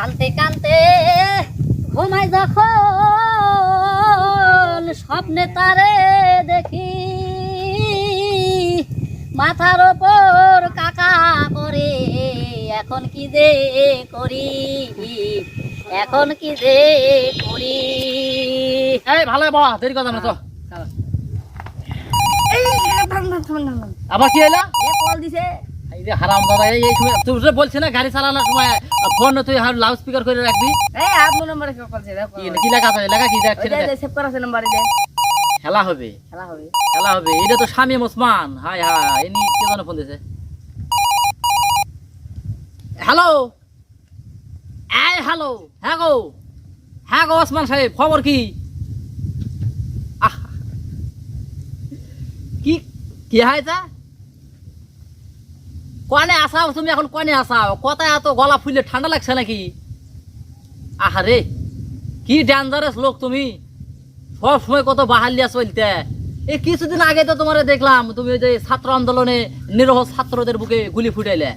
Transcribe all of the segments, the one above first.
কালতে কালতে ঘুমাই যখন স্বপ্নে তারে দেখি। মাথার ওপর কাকা করে এখন কি যে করি? এখন কি যে করি? এই ভালো বা দেরি কথা না তো। থাম। আবার কি এলা কল দিছে। এই যে হারাম দাদা এই এই সময় তুই যে না গাড়ি চালানোর সময় ফোন তুই লাউড স্পিকার করে রাখবি। এই আপনার নম্বরে কল করছে দেখো কি কি আছে? লেখা কি? দেখ ছেড়ে সেভ করা আছে নাম্বারে দে। খেলা হবে। খেলা হবে। খেলা হবে। এটা তো স্বামী ওসমান। হাই হাই এনি কে জানো ফোন দিয়েছে হ্যালো এই হ্যালো হ্যাঁ গো। হ্যাঁ গো ওসমান সাহেব খবর কি? আহ। কি কি হয়েছে কনে আসাও, তুমি এখন কনে আসাও? কথায় এত গলা ফুলে ঠান্ডা লাগছে নাকি? আহারে, কি ডেঞ্জারাস লোক তুমি। সব সময় কত বাহালিয়া চলতে। এই কিছুদিন আগে তো তোমার দেখলাম, তুমি যে ছাত্র আন্দোলনে নিরহ ছাত্রদের বুকে গুলি ফুটাইলে।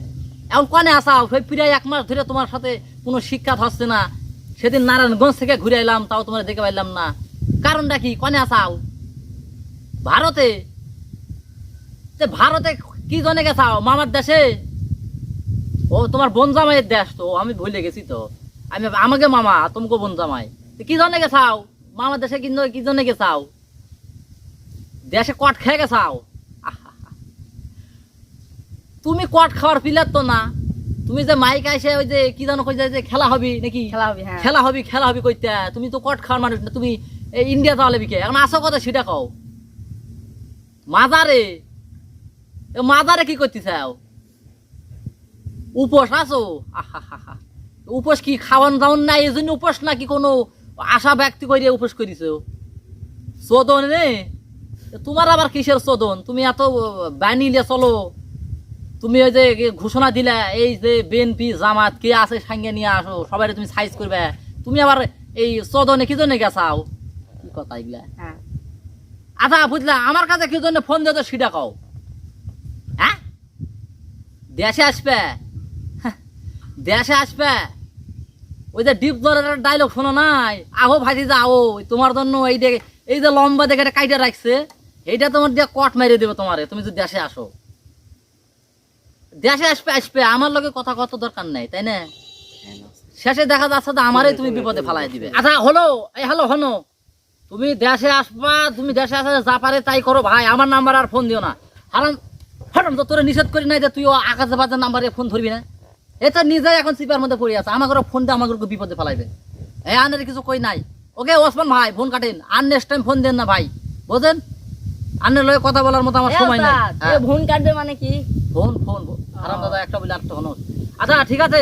এখন কনে আসাও? সেই প্রায় এক মাস ধরে তোমার সাথে কোনো শিক্ষা হচ্ছে না। সেদিন নারায়ণগঞ্জ থেকে ঘুরে এলাম, তাও তোমার দেখে পাইলাম না। কারণটা কি? কনে আসাও? ভারতে? ভারতে কি জনে গেছাও মামার দেশে? ও তোমার বোন জামাইয়ের দেশ তো আমি ভুলে গেছি তো। আমি আমাকে মামা তোমাকে বোন জামাই। কি জনে গেছাও মামার দেশে কি কি জনে গেছাও দেশে কট খেয়ে গেছাও তুমি কট খাওয়ার পিলার তো না। তুমি যে মাইক আইসে ওই যে কি জানো কই যে খেলা হবি নাকি? খেলা হবে হ্যাঁ। খেলা হবি খেলা হবি কইতে। তুমি তো কট খাওয়ার মানুষ না তুমি ইন্ডিয়া যাওয়া বিকে এখন আসো কথা সেটা কও। মাজারে এ মাজারে কি করতে চাও উপোস আছো? আহাহাহা। উপোস কি খাওয়ান দাওয়ান নাই? এই জন্য উপোস নাকি কোনো আশা ব্যক্তি করিয়া উপোস করিস চোদন রে। তোমার আবার কিসের চোদন? তুমি এত বানিলে চলো। তুমি ওই যে ঘোষণা দিলা এই যে বিএনপি জামাত কে আছে সঙ্গে নিয়ে আসো সবাই তুমি সাইজ করবে। তুমি আবার এই চোদনে কি জন্য গেছাও কি কথা এগুলা? হ্যাঁ। আচ্ছা বুঝলা আমার কাছে কি জন্য ফোন দিতে সেটা কও। দেশে আসবে? দেশে আসবে? ওই যে ডিপ দরের ডায়লগ শোনো নাই? আহো ভাজি যা আও তোমার জন্য এই যে এই যে লম্বা দেখে একটা কাইটা রাখছে, এইটা তোমার দিয়ে কট মেরে দেবে তোমারে, তুমি যদি দেশে আসো। দেশে আসবে আসবে, আমার লগে কথা কত দরকার নাই, তাই না? শেষে দেখা যাচ্ছে যে আমারই তুমি বিপদে ফেলাই দিবে। আচ্ছা হলো, এই হ্যালো হনো তুমি দেশে আসবা, তুমি দেশে আসা যা পারে তাই করো ভাই, আমার নাম্বার আর ফোন দিও না। হারাম হারাম তো তোরা নিষেধ করি নাই যে তুই আকাশে বাজার নাম্বারে ফোন ধরবি না। এটা নিজেই এখন সিপার মধ্যে পড়ে আছে আমাকে ফোন দিয়ে আমাকে বিপদে ফেলাইবে। এ আনের কিছু কই নাই। ওকে ওসমান ভাই ফোন কাটেন। আর নেক্সট টাইম ফোন দেন না ভাই। বোঝেন? আন্নের লয়ে কথা বলার মতো আমার সময় নাই। ফোন হ্যাঁ, কাটবে মানে কি? Phone phone. হারাম দাদা একটা বলে আটটা আচ্ছা ঠিক আছে।